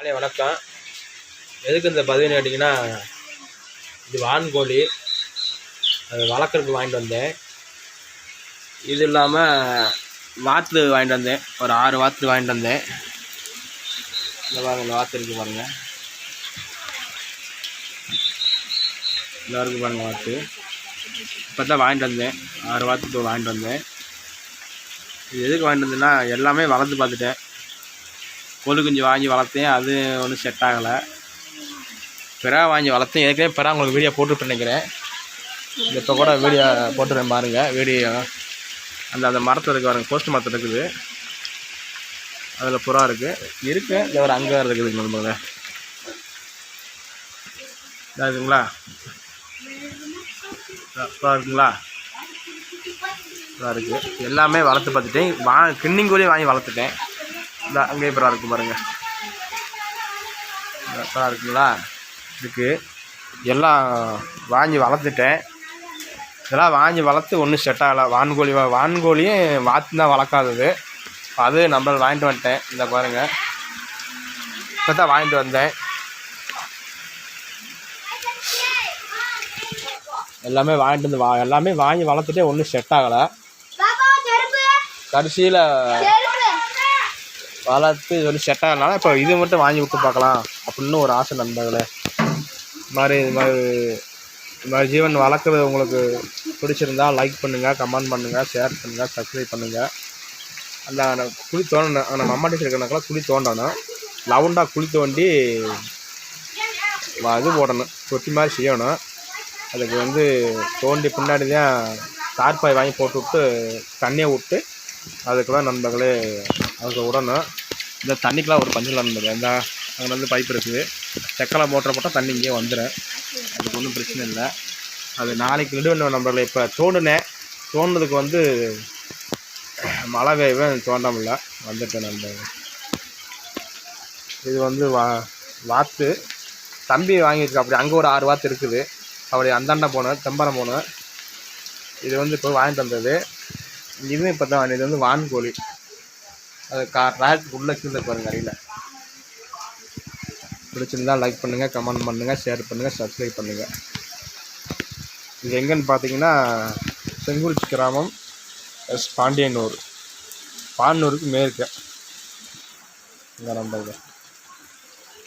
காலை வணக்கம். எதுக்கு இந்த பதிவு கேட்டிங்கன்னா இது வான்கோழி அது வளர்க்குறதுக்கு வாங்கிட்டு வந்தேன். இது இல்லாமல் வாத்து வாங்கிட்டு வந்தேன். ஒரு ஆறு வாத்து வாங்கிட்டு வந்தேன். இந்த பாருங்க இந்த வாத்து இருக்குது பாருங்கள் இந்த இருக்குது பாருங்கள் வாத்து. இப்போ தான் வாங்கிட்டு வந்தேன். ஆறு வாத்து இப்போ வாங்கிட்டு வந்தேன். இது எதுக்கு வாங்கிட்டு வந்தேன்னா எல்லாமே வளர்த்து பார்த்துட்டேன். கொழு குஞ்சு வாங்கி வளர்த்தேன் அது ஒன்றும் செட் ஆகலை. பிறா வாங்கி வளர்த்தேன். ஏற்கனவே பிறா உங்களுக்கு வீடியோ போட்டுட்டு நினைக்கிறேன். இப்போ கூட வீடியோ போட்டுருவேன் பாருங்கள் வீடியோ அந்த அந்த மரத்தில் இருக்க பாருங்கள் போஸ்ட் மரத்தில் இருக்குது. அதில் புறா இருக்குது இருக்குது இந்த ஒரு அங்கே இருக்குது நண்பர்களே இருக்குங்களா? புறா இருக்குங்களா? புறா இருக்குது எல்லாமே வளர்த்து பார்த்துட்டேன். வா கிண்ணிங் வாங்கி வளர்த்துட்டேன். இந்த அங்கேயே புறா இருக்கு பாருங்க. இந்த புறா இருக்குங்களா? இருக்கு எல்லாம் வாங்கி வளர்த்துட்டேன். இதெல்லாம் வாங்கி வளர்த்து ஒன்றும் செட் ஆகலை. வான்கோழி வான்கோழியும் வாத்து தான் வளர்க்காதது. அது நம்ம வாங்கிட்டு வந்துட்டேன். இந்த பாருங்க. இப்போ தான் வாங்கிட்டு வந்தேன். எல்லாமே வாங்கிட்டு வந்து வா எல்லாமே வாங்கி வளர்த்துட்டே ஒன்றும் செட் ஆகலை. கடைசியில் வளர்த்து சொல்லி செட் ஆகலனால இப்போ இது மட்டும் வாங்கி விட்டு பார்க்கலாம் அப்படின்னு ஒரு ஆசை நண்பர்களே. இது மாதிரி இது மாதிரி இது மாதிரி ஜீவன் வளர்க்குறது உங்களுக்கு பிடிச்சிருந்தா லைக் பண்ணுங்கள் கமெண்ட் பண்ணுங்கள் ஷேர் பண்ணுங்கள் சப்ஸ்கிரைப் பண்ணுங்கள் அந்த குழி தோண்டணும் நம்ம அம்மா டீச்சர் இருக்கனாக்கெல்லாம் குழி தோண்டணும். லவுண்டாக குழி தோண்டி இது போடணும். தொட்டி மாதிரி செய்யணும். அதுக்கு வந்து தோண்டி பின்னாடி தான் தார்பாய் வாங்கி போட்டு விட்டு தண்ணியை விட்டு அதுக்கெல்லாம் நண்பர்களே அதுக்கு விடணும் இந்த தண்ணிக்கெலாம் ஒரு பஞ்சம் நண்பர்கள் இந்த அங்கே வந்து பைப் இருக்குது. செக்கலை மோட்டரை போட்டால் தண்ணி இங்கே வந்துடும் அதுக்கு ஒன்றும் பிரச்சனை இல்லை. அது நாளைக்கு நெடுவண்ண நண்பர்களே இப்போ தோண்டினேன். தோண்டினதுக்கு வந்து மழை வேவன் தோண்டாமல வந்துட்டேன் நண்பர்கள். இது வந்து வா வாத்து. தம்பி வாங்கியிருக்கு அப்படி அங்கே ஒரு ஆறு வாத்து இருக்குது. அப்படி அந்தாண்ட போனேன் தெம்பரம் போனேன். இது வந்து இப்போ வாங்கிட்டு வந்தது. இதுவும் இப்போ தான் இது வந்து வான்கோழி. அது கார் ரேக் உள்ளே கீழே பாருங்கள் அடியில். பிடிச்சிருந்தா லைக் பண்ணுங்கள் கமெண்ட் பண்ணுங்கள் ஷேர் பண்ணுங்கள் சப்ஸ்கிரைப் பண்ணுங்கள் இது எங்கேன்னு பார்த்தீங்கன்னா செங்குறிச்சி கிராமம் எஸ் பாண்டியனூர். பாண்டூருக்கு மேற்கு இந்த நம்பர்